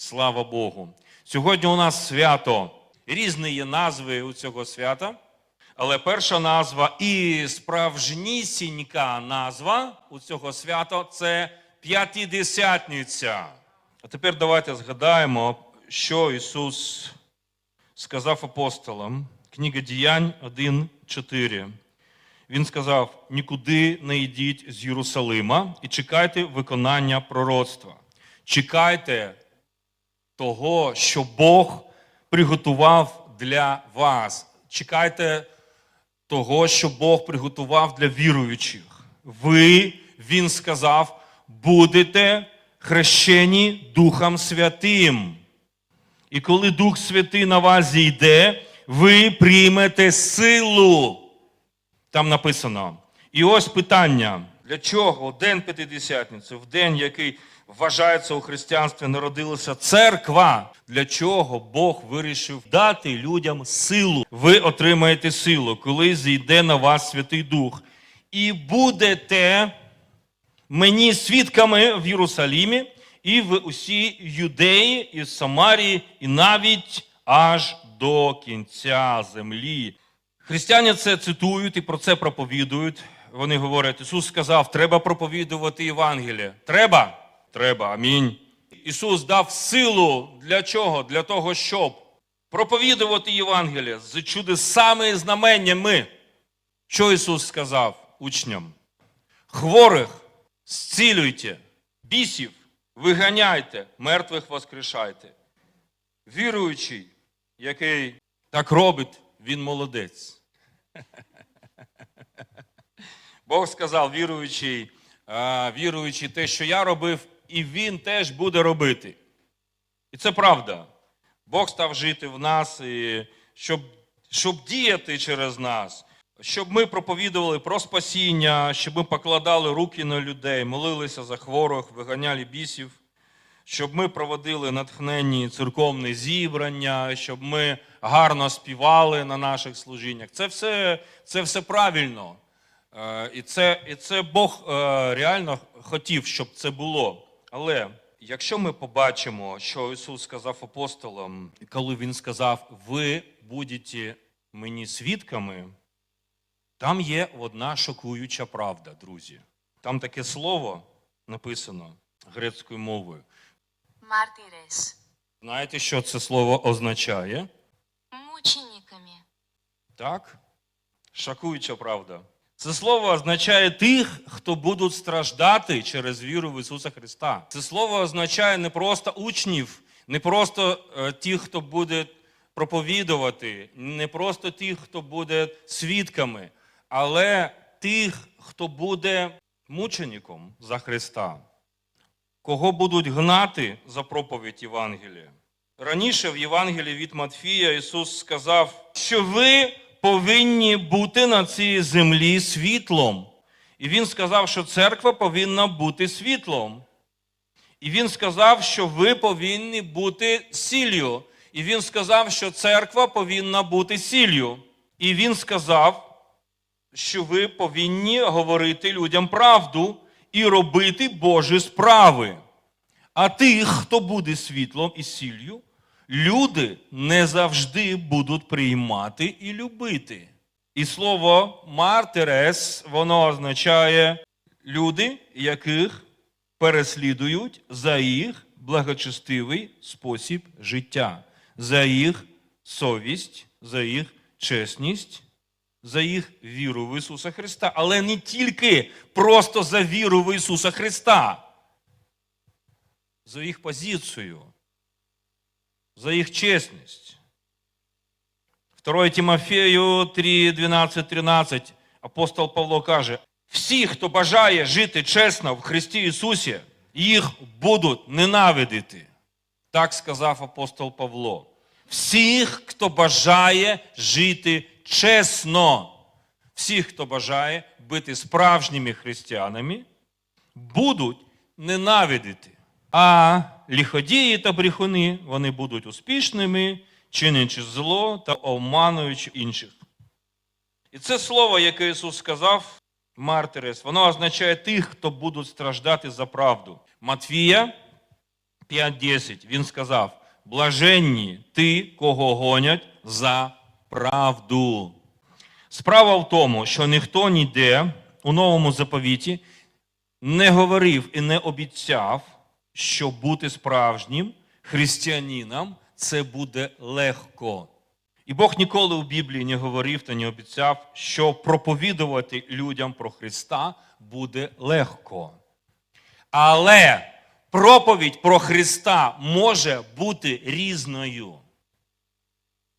Слава Богу. Сьогодні у нас свято. Різні є назви у цього свята. Але перша назва і справжнісінька назва у цього свята це П'ятидесятниця. А тепер давайте згадаємо, що Ісус сказав апостолам. Книга Діянь 1.4. Він сказав: нікуди не йдіть з Єрусалима і чекайте виконання пророцтва. Чекайте того, що Бог приготував для вас. Чекайте того, що Бог приготував для віруючих. Ви, Він сказав, будете хрещені Духом Святим. І коли Дух Святий на вас зійде, ви приймете силу. Там написано. І ось питання: для чого день П'ятидесятниці, в день, який вважається у християнстві, народилася церква, для чого Бог вирішив дати людям силу? Ви отримаєте силу, коли зійде на вас Святий Дух, і будете мені свідками в Єрусалімі і в усій Юдеї, і Самарії, і навіть аж до кінця землі. Християни це цитують і про це проповідують. Вони говорять, Ісус сказав, треба проповідувати Євангеліє. Треба? Треба. Амінь. Ісус дав силу для чого? Для того, щоб проповідувати Євангеліє з чудесами і знаменнями. Що Ісус сказав учням? Хворих зцілюйте, бісів виганяйте, мертвих воскрешайте. Віруючий, який так робить, він молодець. Бог сказав, віруючий, віруючий те, що я робив, і він теж буде робити. І це правда. Бог став жити в нас, і щоб, щоб діяти через нас, щоб ми проповідували про спасіння, щоб ми покладали руки на людей, молилися за хворих, виганяли бісів, щоб ми проводили натхненні церковні зібрання, щоб ми гарно співали на наших служіннях. Це все, це все правильно. Е, І це, і це Бог е, реально хотів, щоб це було. Але якщо ми побачимо, що Ісус сказав апостолам, коли Він сказав, ви будете мені свідками, там є одна шокуюча правда, друзі. Там таке слово написано грецькою мовою. Мартирес. Знаєте, що це слово означає? Мучениками. Так? Шокуюча правда. Це слово означає тих, хто будуть страждати через віру в Ісуса Христа. Це слово означає не просто учнів, не просто е, тих, хто буде проповідувати, не просто тих, хто буде свідками, але тих, хто буде мучеником за Христа, кого будуть гнати за проповідь Євангелія. Раніше в Євангелії від Матфія Ісус сказав, що ви повинні бути на цій землі світлом. І Він сказав, що церква повинна бути світлом. І Він сказав, що ви повинні бути сіллю. І Він сказав, що церква повинна бути сіллю. І Він сказав, що ви повинні говорити людям правду і робити Божі справи. А тих, хто буде світлом і сіллю, люди не завжди будуть приймати і любити. І слово мартирес, воно означає люди, яких переслідують за їх благочестивий спосіб життя, за їх совість, за їх чесність, за їх віру в Ісуса Христа. Але не тільки просто за віру в Ісуса Христа, за їх позицію, за їх чесність. 2 Тимофею 3, 12, 13 апостол Павло каже: всі, хто бажає жити чесно в Христі Ісусі, їх будуть ненавидити. Так сказав апостол Павло. Всіх, хто бажає жити чесно, всіх, хто бажає бути справжніми християнами, будуть ненавидити. А лиходії та брехуни вони будуть успішними, чинячи зло та обмануючи інших. І це слово, яке Ісус сказав, мартирес, воно означає тих, хто будуть страждати за правду. Матвія, 5.10 він сказав: блаженні ти, кого гонять за правду. Справа в тому, що ніхто ніде у новому заповіті не говорив і не обіцяв, що бути справжнім християнином це буде легко. І Бог ніколи у Біблії не говорив та не обіцяв, що проповідувати людям про Христа буде легко. Але проповідь про Христа може бути різною.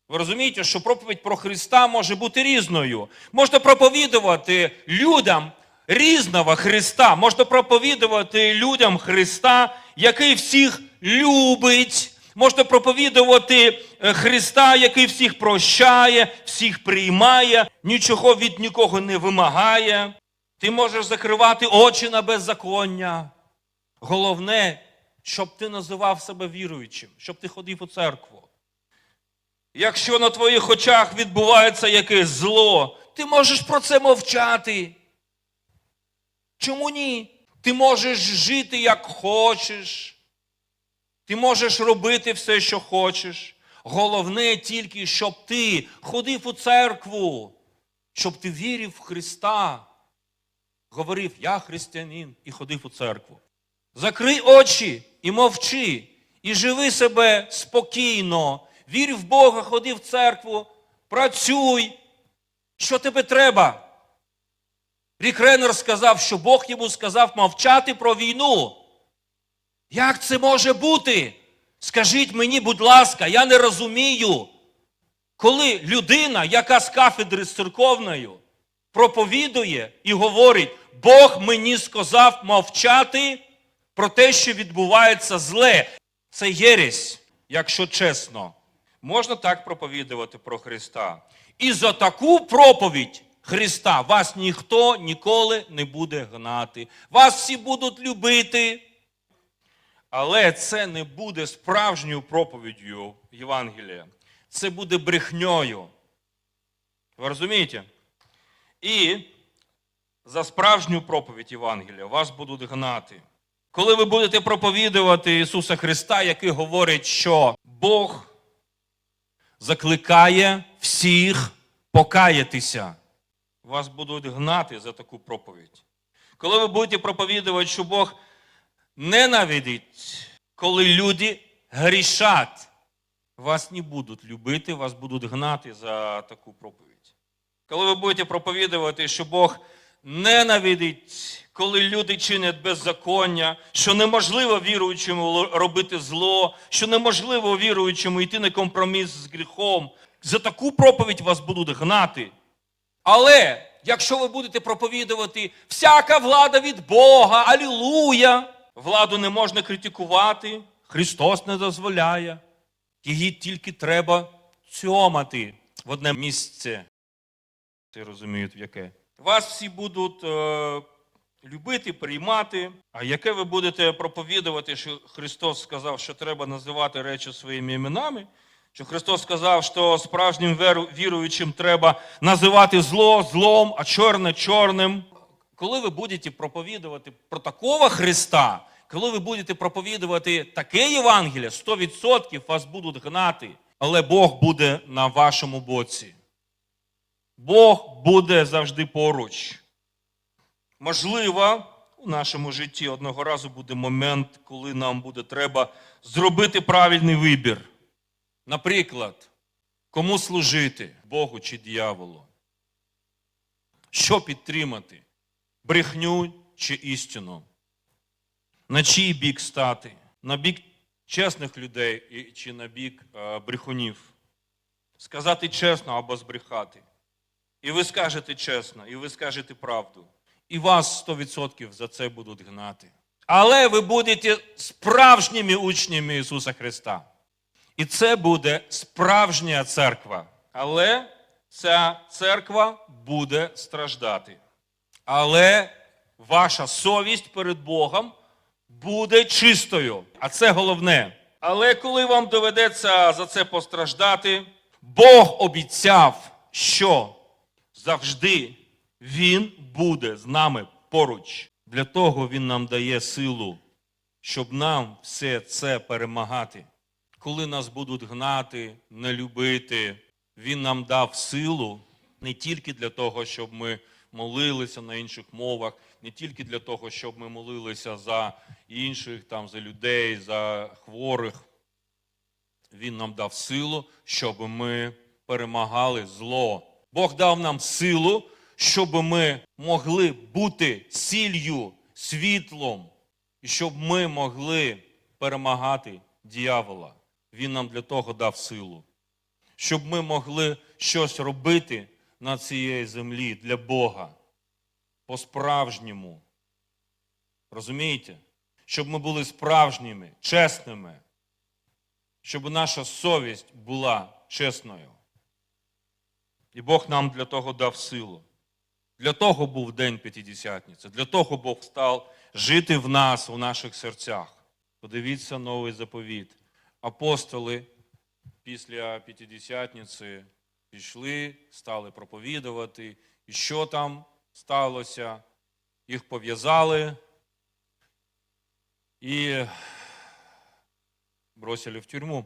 Ви розумієте, що проповідь про Христа може бути різною. Можна проповідувати людям різного Христа, можна проповідувати людям Христа, який всіх любить. Можна проповідувати е, Христа, який всіх прощає, всіх приймає, нічого від нікого не вимагає. Ти можеш закривати очі на беззаконня. Головне, щоб ти називав себе віруючим, щоб ти ходив у церкву. Якщо на твоїх очах відбувається якесь зло, ти можеш про це мовчати. Чому ні? Ти можеш жити як хочеш. Ти можеш робити все, що хочеш. Головне тільки, щоб ти ходив у церкву, щоб ти вірив в Христа. Говорив, я християнин, і ходив у церкву. Закрий очі і мовчи, і живи себе спокійно. Вір в Бога, ходи в церкву, працюй. Що тебе треба? Рік Реннер сказав, що Бог йому сказав мовчати про війну. Як це може бути? Скажіть мені, будь ласка, я не розумію, коли людина, яка з кафедри з церковною, проповідує і говорить, Бог мені сказав мовчати про те, що відбувається зле. Це єресь, якщо чесно. Можна так проповідувати про Христа. І за таку проповідь Христа вас ніхто ніколи не буде гнати. Вас всі будуть любити. Але це не буде справжньою проповіддю Євангелія. Це буде брехньою. Ви розумієте? І за справжню проповідь Євангелія вас будуть гнати. Коли ви будете проповідувати Ісуса Христа, який говорить, що Бог закликає всіх покаятися, вас будуть гнати за таку проповідь. Коли ви будете проповідувати, що Бог ненавидить, коли люди грішать, вас не будуть любити, вас будуть гнати за таку проповідь. Коли ви будете проповідувати, що Бог ненавидить, коли люди чинять беззаконня, що неможливо віруючому робити зло, що неможливо віруючому йти на компроміс з гріхом, за таку проповідь вас будуть гнати. Але якщо ви будете проповідувати всяка влада від Бога, алілуя, владу не можна критикувати, Христос не дозволяє. Її тільки треба цьомати в одне місце. Всі розуміють, в яке. Вас всі будуть е, любити, приймати. А яке ви будете проповідувати, що Христос сказав, що треба називати речі своїми іменами? Що Христос сказав, що справжнім віруючим треба називати зло злом, а чорне чорним. Коли ви будете проповідувати про такого Христа, коли ви будете проповідувати таке Євангеліє, 100% вас будуть гнати, але Бог буде на вашому боці. Бог буде завжди поруч. Можливо, у нашому житті одного разу буде момент, коли нам буде треба зробити правильний вибір. Наприклад, кому служити Богу чи дияволу? Що підтримати? Брехню чи істину? На чий бік стати? На бік чесних людей чи на бік е, брехунів? Сказати чесно або збрехати. І ви скажете чесно, і ви скажете правду. І вас 100% за це будуть гнати. Але ви будете справжніми учнями Ісуса Христа. І це буде справжня церква. Але ця церква буде страждати. Але ваша совість перед Богом буде чистою. А це головне. Але коли вам доведеться за це постраждати, Бог обіцяв, що завжди Він буде з нами поруч. Для того Він нам дає силу щоб нам все це перемагати. Коли нас будуть гнати, не любити, Він нам дав силу не тільки для того, щоб ми молилися на інших мовах, не тільки для того, щоб ми молилися за інших, там, за людей, за хворих. Він нам дав силу, щоб ми перемагали зло. Бог дав нам силу, щоб ми могли бути сіллю, світлом, і щоб ми могли перемагати дьявола. Він нам для того дав силу. Щоб ми могли щось робити на цій землі для Бога. По-справжньому. Розумієте? Щоб ми були справжніми, чесними щоб наша совість була чесною. І Бог нам для того дав силу. Для того був День П'ятидесятниці, для того Бог став жити в нас, у наших серцях. Подивіться новий заповіт. Апостоли після П'ятидесятниці пішли, стали проповідувати. І що там сталося? Їх пов'язали і бросили в тюрму.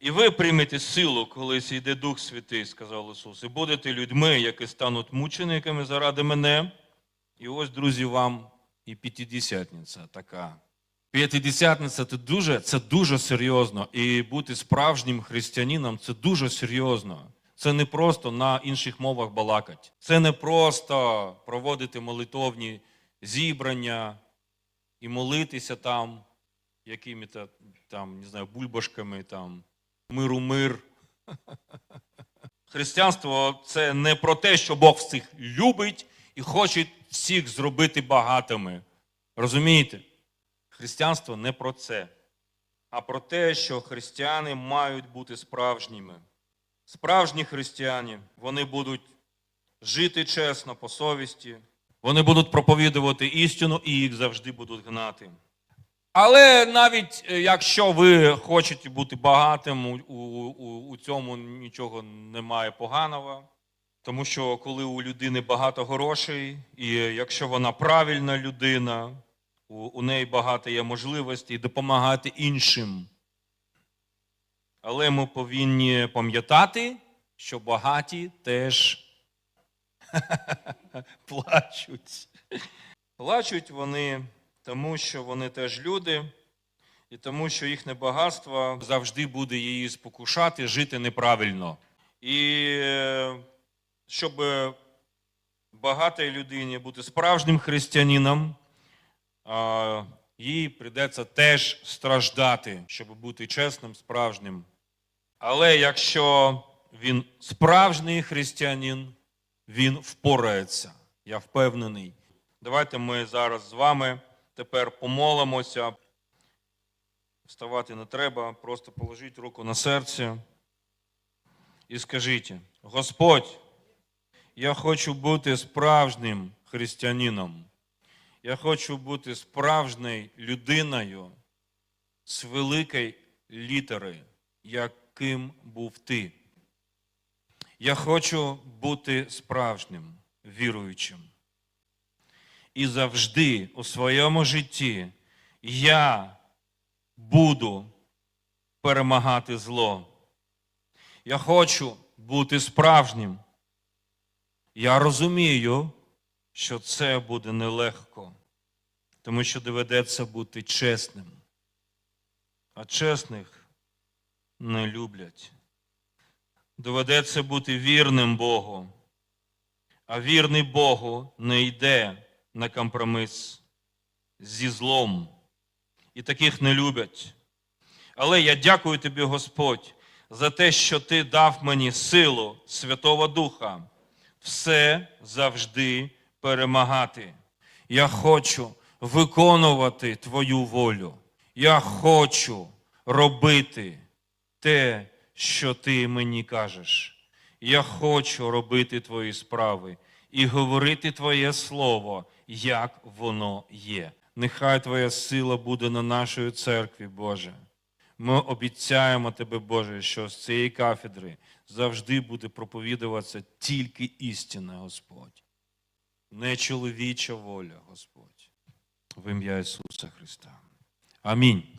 І ви приймете силу, коли зійде Дух Святий, сказав Ісус, і будете людьми, які стануть мучениками заради мене. І ось, друзі, вам і п'ятидесятниця така. П'ятидесятниця це дуже, це дуже серйозно. І бути справжнім християнином це дуже серйозно. Це не просто на інших мовах балакать. Це не просто проводити молитовні зібрання і молитися там якими-то там, не знаю, бульбашками, там, миру мир. Християнство це не про те, що Бог всіх любить і хоче всіх зробити багатими. Розумієте? Християнство не про це, а про те, що християни мають бути справжніми. Справжні християни, вони будуть жити чесно по совісті, вони будуть проповідувати істину і їх завжди будуть гнати. Але навіть е, якщо ви хочете бути багатим, у, у, у цьому нічого немає поганого. Тому що коли у людини багато грошей, і якщо вона правильна людина, у, у неї багато є можливостей допомагати іншим. Але ми повинні пам'ятати, що багаті теж плачуть. Плачуть вони тому що вони теж люди, і тому, що їхнє багатство завжди буде її спокушати, жити неправильно. І е, щоб багатій людині бути справжнім християнином, їй прийдеться теж страждати, щоб бути чесним, справжнім. Але якщо він справжній християнин, він впорається. Я впевнений. Давайте ми зараз з вами тепер помолимося. Вставати не треба, просто положіть руку на серце і скажіть, Господь, я хочу бути справжнім християнином. Я хочу бути справжньою людиною з великої літери, яким був ти. Я хочу бути справжнім віруючим. І завжди у своєму житті я буду перемагати зло. Я хочу бути справжнім. Я розумію, що це буде нелегко, тому що доведеться бути чесним. А чесних не люблять. Доведеться бути вірним Богу, а вірний Богу не йде на компроміс зі злом. І таких не люблять. Але я дякую тобі, Господь, за те, що ти дав мені силу Святого Духа все завжди перемагати. Я хочу виконувати Твою волю. Я хочу робити те, що ти мені кажеш. Я хочу робити твої справи і говорити Твоє Слово, як воно є. Нехай Твоя сила буде на нашій церкві, Боже. Ми обіцяємо Тебе, Боже, що з цієї кафедри завжди буде проповідуватися тільки істина, Господь. Не чоловіча воля, Господь. В ім'я Ісуса Христа. Амінь.